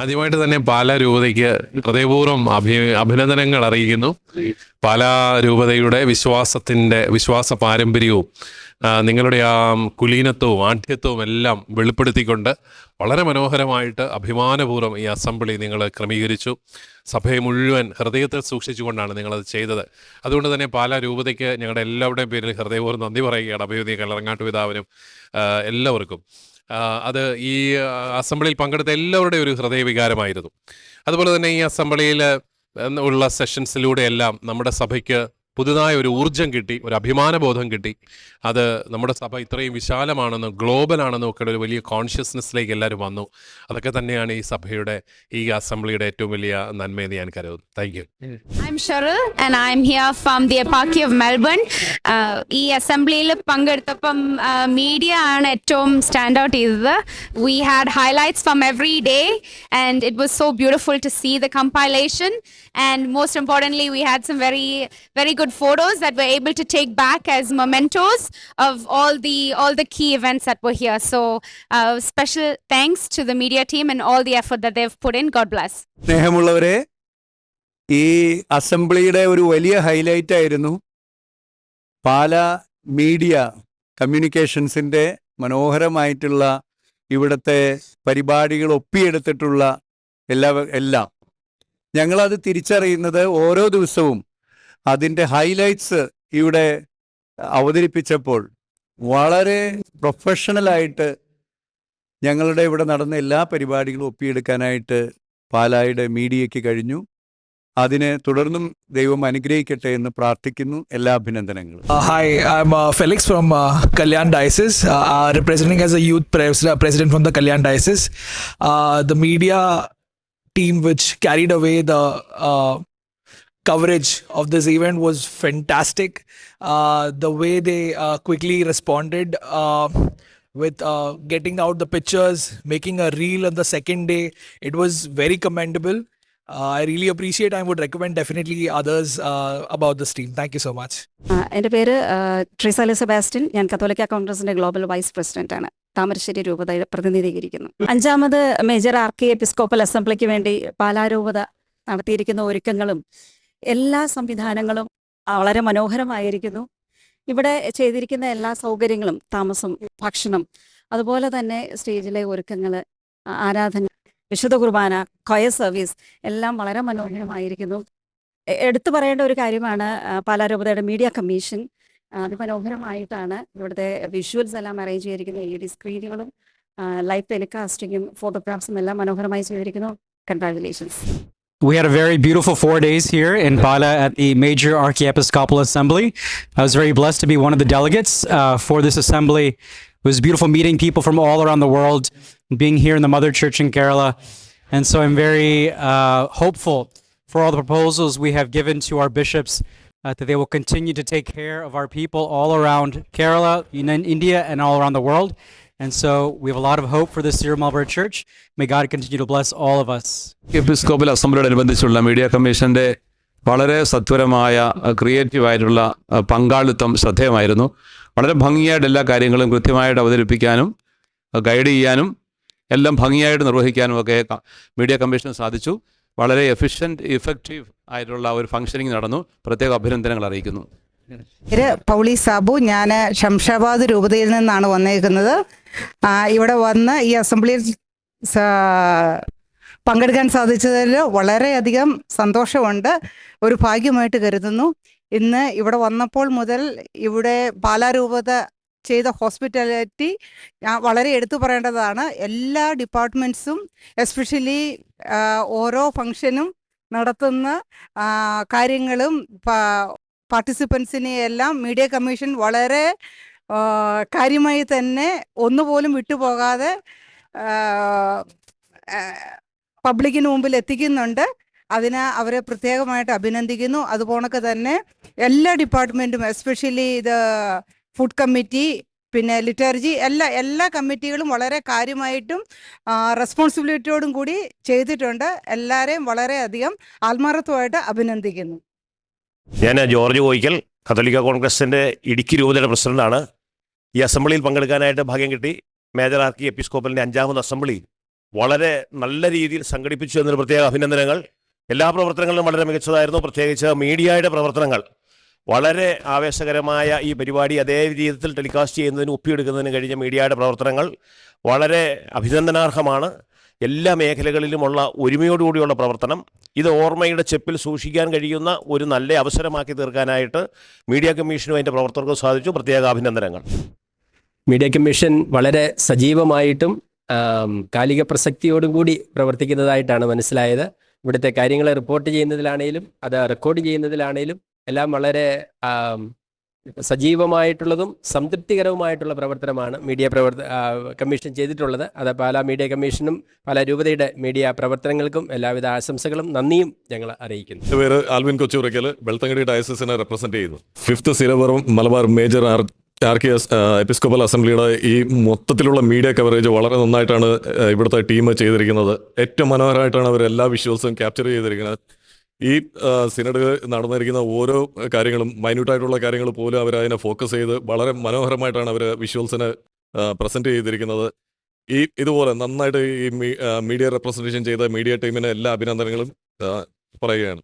ആദ്യമായിട്ട് തന്നെ പാല രൂപതയ്ക്ക് ഹൃദയപൂർവം അഭി അഭിനന്ദനങ്ങൾ അറിയിക്കുന്നു. പാല രൂപതയുടെ വിശ്വാസത്തിന്റെ വിശ്വാസ പാരമ്പര്യവും നിങ്ങളുടെ ആ കുലീനത്വവും ആഠ്യത്വവും എല്ലാം വെളിപ്പെടുത്തിക്കൊണ്ട് വളരെ മനോഹരമായിട്ട് അഭിമാനപൂർവം ഈ അസംബ്ലി നിങ്ങൾ ക്രമീകരിച്ചു. സഭയെ മുഴുവൻ ഹൃദയത്തിൽ സൂക്ഷിച്ചുകൊണ്ടാണ് നിങ്ങളത് ചെയ്തത്. അതുകൊണ്ട് തന്നെ പാലാ രൂപതയ്ക്ക് ഞങ്ങളുടെ എല്ലാവരുടെയും പേരിൽ ഹൃദയപൂർവം നന്ദി പറയുകയാണ് അഭിവൃദ്ധി കല്ലറങ്ങാട്ട് പിതാവിനും എല്ലാവർക്കും. അത് ഈ അസംബ്ലിയിൽ പങ്കെടുത്ത എല്ലാവരുടെയും ഒരു ഹൃദയവികാരമായിരുന്നു. അതുപോലെ തന്നെ ഈ അസംബ്ലിയിൽ ഉള്ള സെഷൻസിലൂടെയെല്ലാം നമ്മുടെ സഭയ്ക്ക് പുതുതായ ഒരു ഊർജം കിട്ടി ഒരു അഭിമാനബോധം കിട്ടി. അത് നമ്മുടെ സഭ ഇത്രയും വിശാലമാണെന്നും ഗ്ലോബൽ ആണെന്നും ഒക്കെ ഒരു വലിയ കോൺഷ്യസ്നെസ്സിലേക്ക് എല്ലാവരും വന്നു. അതൊക്കെ തന്നെയാണ് ഈ സഭയുടെ ഈ അസംബ്ലിയുടെ ഏറ്റവും വലിയ നന്മ എന്ന് ഞാൻ കരുതുന്നു. Thank you I'm and I here here from the of of Melbourne ഈ അസംബ്ലിയിൽ പങ്കെടുത്തപ്പം മീഡിയ ആണ് ഏറ്റവും സ്റ്റാൻഡ് ഔട്ട് ചെയ്തത്. We had highlights from every day and it was so beautiful to see the compilation and most importantly we had some very very good photos that we're able to take back as mementos of all the all the key events that were here. So uh, special thanks to the media team and all the effort that they've put in. God bless. ഈ അസംബ്ലിയുടെ ഒരു വലിയ highlight ആയിരുന്നു പാല media കമ്മ്യൂണിക്കേഷൻസിന്റെ മനോഹരമായിട്ടുള്ള ഇവിടുത്തെ പരിപാടികൾ ഒപ്പിയെടുത്തിട്ടുള്ള എല്ലാ എല്ലാം ഞങ്ങളത് തിരിച്ചറിയുന്നത് ഓരോ ദിവസവും അതിന്റെ ഹൈലൈറ്റ്സ് ഇവിടെ അവതരിപ്പിച്ചപ്പോൾ വളരെ പ്രൊഫഷണലായിട്ട് ഞങ്ങളുടെ ഇവിടെ നടന്ന എല്ലാ പരിപാടികളും ഒപ്പിയെടുക്കാനായിട്ട് പാലായുടെ മീഡിയയ്ക്ക് കഴിഞ്ഞു. അതിനെ തുടർന്നും ദൈവം അനുഗ്രഹിക്കട്ടെ എന്ന് പ്രാർത്ഥിക്കുന്നു. എല്ലാ അഭിനന്ദനങ്ങളും. Hi I'm Felix Felix Kalyan diocese Kalyan as a youth president as the Kalyan diocese the media team which Kalyan away Uh, coverage of this event was fantastic. Uh, the way they uh, quickly responded uh, with uh, getting out the pictures, making a reel on the second day, it was very commendable. Uh, I really appreciate. I would recommend definitely others uh, about this team. Thank you so much. എന്റെ പേര് ആ, Trisa Sebastian ഞാൻ കത്തോലിക്ക കോൺഗ്രസിന്റെ global vice president ആണ് താമരശ്ശേരി രൂപതയെ പ്രതിനിധീകരിക്കുന്നു അഞ്ചാമത് മേജർ ആർ കെ എപ്പിസ്കോപ്പൽ അസംബ്ലിക്ക് വേണ്ടി പാലാരൂപത നടത്തിയിരിക്കുന്ന ഒരുക്കങ്ങളും എല്ലാ സംവിധാനങ്ങളും വളരെ മനോഹരമായിരിക്കുന്നു. ഇവിടെ ചെയ്തിരിക്കുന്ന എല്ലാ സൗകര്യങ്ങളും താമസം ഭക്ഷണം അതുപോലെ തന്നെ സ്റ്റേജിലെ ഒരുക്കങ്ങൾ ആരാധന വിശുദ്ധ കുർബാന കൊയ സർവീസ് എല്ലാം വളരെ മനോഹരമായിരിക്കുന്നു. എടുത്തു പറയേണ്ട ഒരു കാര്യമാണ് പാലാരൂപതയുടെ മീഡിയ കമ്മീഷൻ അതിമനോഹരമായിട്ടാണ് ഇവിടുത്തെ വിഷ്വൽസ് എല്ലാം അറേഞ്ച് ചെയ്തിരിക്കുന്നത്. ഇ ഡി സ്ക്രീനുകളും ലൈവ് ടെലികാസ്റ്റിങ്ങും ഫോട്ടോഗ്രാഫ്സും എല്ലാം മനോഹരമായി ചെയ്തിരിക്കുന്നു. Congratulations We had a very beautiful four days here in Pala at the Major Archiepiscopal Assembly. I was very blessed to be one of the delegates uh, for this assembly. It was beautiful meeting people from all around the world, being here in the Mother Church in Kerala. And so I'm very uh, hopeful for all the proposals we have given to our bishops uh, that they will continue to take care of our people all around Kerala, in India, and all around the world. And so we have a lot of hope for this Cyril Marlborough Church. May God continue to bless all of us. Episcopal അസംബ്ലിയോടനുബന്ധിച്ചുള്ള media കമ്മീഷന്റെ വളരെ സത്വരമായ creative ആയിട്ടുള്ള പങ്കാളിത്തം ശ്രദ്ധേയമായിരുന്നു വളരെ ഭംഗിയായിട്ട് എല്ലാ കാര്യങ്ങളും കൃത്യമായിട്ട് അവതരിപ്പിക്കാനും ഗൈഡ് ചെയ്യാനും എല്ലാം ഭംഗിയായിട്ട് നിർവഹിക്കാനും ഒക്കെ മീഡിയ കമ്മീഷന് സാധിച്ചു വളരെ എഫിഷ്യന്റ് ഇഫക്റ്റീവ് ആയിട്ടുള്ള ഒരു ഫംഗ്ഷനിങ് നടന്നു പ്രത്യേക അഭിനന്ദനങ്ങൾ അറിയിക്കുന്നു പേര് പൗളി സാബു. ഞാൻ ശംഷാബാദ് രൂപതയിൽ നിന്നാണ് വന്നേക്കുന്നത്. ഇവിടെ വന്ന് ഈ അസംബ്ലിയിൽ പങ്കെടുക്കാൻ സാധിച്ചതിൽ വളരെയധികം സന്തോഷമുണ്ട്. ഒരു ഭാഗ്യമായിട്ട് കരുതുന്നു. ഇന്ന് ഇവിടെ വന്നപ്പോൾ മുതൽ ഇവിടെ പാലാരൂപത ചെയ്ത ഹോസ്പിറ്റാലിറ്റി ഞാൻ വളരെ എടുത്തു പറയേണ്ടതാണ്. എല്ലാ ഡിപ്പാർട്ട്മെന്റ്സും എസ്പെഷ്യലി ഓരോ ഫങ്ഷനും നടത്തുന്ന കാര്യങ്ങളും പാർട്ടിസിപ്പൻസിനെ എല്ലാം മീഡിയ കമ്മീഷൻ വളരെ കാര്യമായി തന്നെ ഒന്നുപോലും വിട്ടുപോകാതെ പബ്ലിക്കിന് മുമ്പിൽ എത്തിക്കുന്നുണ്ട്. അതിന് അവരെ പ്രത്യേകമായിട്ട് അഭിനന്ദിക്കുന്നു. അതുപോണക്ക് തന്നെ എല്ലാ ഡിപ്പാർട്ട്മെന്റും എസ്പെഷ്യലി ഇത് ഫുഡ് കമ്മിറ്റി പിന്നെ ലിറ്റർജി എല്ലാ എല്ലാ കമ്മിറ്റികളും വളരെ കാര്യമായിട്ടും റെസ്പോൺസിബിലിറ്റിയോടും കൂടി ചെയ്തിട്ടുണ്ട്. എല്ലാവരെയും വളരെയധികം ആത്മാർത്ഥമായിട്ട് അഭിനന്ദിക്കുന്നു. ഞാൻ ജോർജ് കോയിക്കൽ കത്തോലിക്ക കോൺഗ്രസിന്റെ ഇടുക്കി രൂപതയുടെ പ്രസിഡന്റാണ്. ഈ അസംബ്ലിയിൽ പങ്കെടുക്കാനായിട്ട് ഭാഗ്യം കിട്ടി. മേജർ ആർക്കി എപ്പിസ്കോപ്പലിന്റെ അഞ്ചാമത് അസംബ്ലി വളരെ നല്ല രീതിയിൽ സംഘടിപ്പിച്ചു എന്നൊരു പ്രത്യേക അഭിനന്ദനങ്ങൾ. എല്ലാ പ്രവർത്തനങ്ങളും വളരെ മികച്ചതായിരുന്നു. പ്രത്യേകിച്ച് മീഡിയയുടെ പ്രവർത്തനങ്ങൾ. വളരെ ആവേശകരമായ ഈ പരിപാടി അതേ രീതിയിൽ ടെലികാസ്റ്റ് ചെയ്യുന്നതിന് ഒപ്പിയെടുക്കുന്നതിന് കഴിഞ്ഞ മീഡിയയുടെ പ്രവർത്തനങ്ങൾ വളരെ അഭിനന്ദനാർഹമാണ്. എല്ലാ മേഖലകളിലുമുള്ള ഒരുമയോടുകൂടിയുള്ള പ്രവർത്തനം ഇത് ഓർമ്മയുടെ ചെപ്പിൽ സൂക്ഷിക്കാൻ കഴിയുന്ന ഒരു നല്ല അവസരമാക്കി തീർക്കാനായിട്ട് മീഡിയ കമ്മീഷനും അതിന്റെ പ്രവർത്തകർക്കും സാധിച്ചു. പ്രത്യേക അഭിനന്ദനങ്ങൾ. മീഡിയ കമ്മീഷൻ വളരെ സജീവമായിട്ടും കാലിക പ്രസക്തിയോടും കൂടി പ്രവർത്തിക്കുന്നതായിട്ടാണ് മനസ്സിലായത്. ഇവിടുത്തെ കാര്യങ്ങളെ റിപ്പോർട്ട് ചെയ്യുന്നതിലാണേലും അത് റെക്കോർഡ് ചെയ്യുന്നതിലാണേലും എല്ലാം വളരെ സജീവമായിട്ടുള്ളതും സംതൃപ്തികരവുമായിട്ടുള്ള പ്രവർത്തനമാണ് മീഡിയ പ്രവർത്ത കമ്മീഷൻ ചെയ്തിട്ടുള്ളത്. അത് പാലാ മീഡിയ കമ്മീഷനും പാലാ രൂപതയുടെ മീഡിയ പ്രവർത്തനങ്ങൾക്കും എല്ലാവിധ ആശംസകളും നന്ദിയും ഞങ്ങൾ അറിയിക്കുന്നു. പേര് ആൽവിൻ കൊച്ചുറയ്ക്കൽ വെളുത്തങ്ങടി ഡയസിനെ റെപ്രസെന്റ് ചെയ്യുന്നു. ഫിഫ്ത്ത് സിലബറും മലബാർ മേജർ ആർ ആർക്കിയസ് എപ്പിസ്കോപ്പൽ അസംബ്ലിയുടെ ഈ മൊത്തത്തിലുള്ള മീഡിയ കവറേജ് വളരെ നന്നായിട്ടാണ് ഇവിടുത്തെ ടീം ചെയ്തിരിക്കുന്നത്. ഏറ്റവും മനോഹരമായിട്ടാണ് അവർ എല്ലാ വിഷ്വൽസും ക്യാപ്ചർ ചെയ്തിരിക്കുന്നത്. ഈ സിനഡ് നടന്നിരിക്കുന്ന ഓരോ കാര്യങ്ങളും മൈന്യൂട്ടായിട്ടുള്ള കാര്യങ്ങൾ പോലും അവർ അതിനെ ഫോക്കസ് ചെയ്ത് വളരെ മനോഹരമായിട്ടാണ് അവർ വിഷ്വൽസിനെ പ്രസന്റ് ചെയ്തിരിക്കുന്നത്. ഈ ഇതുപോലെ നന്നായിട്ട് ഈ മീഡിയ റെപ്രസെന്റേഷൻ ചെയ്ത മീഡിയ ടീമിന് എല്ലാ അഭിനന്ദനങ്ങളും പറയുകയാണ്.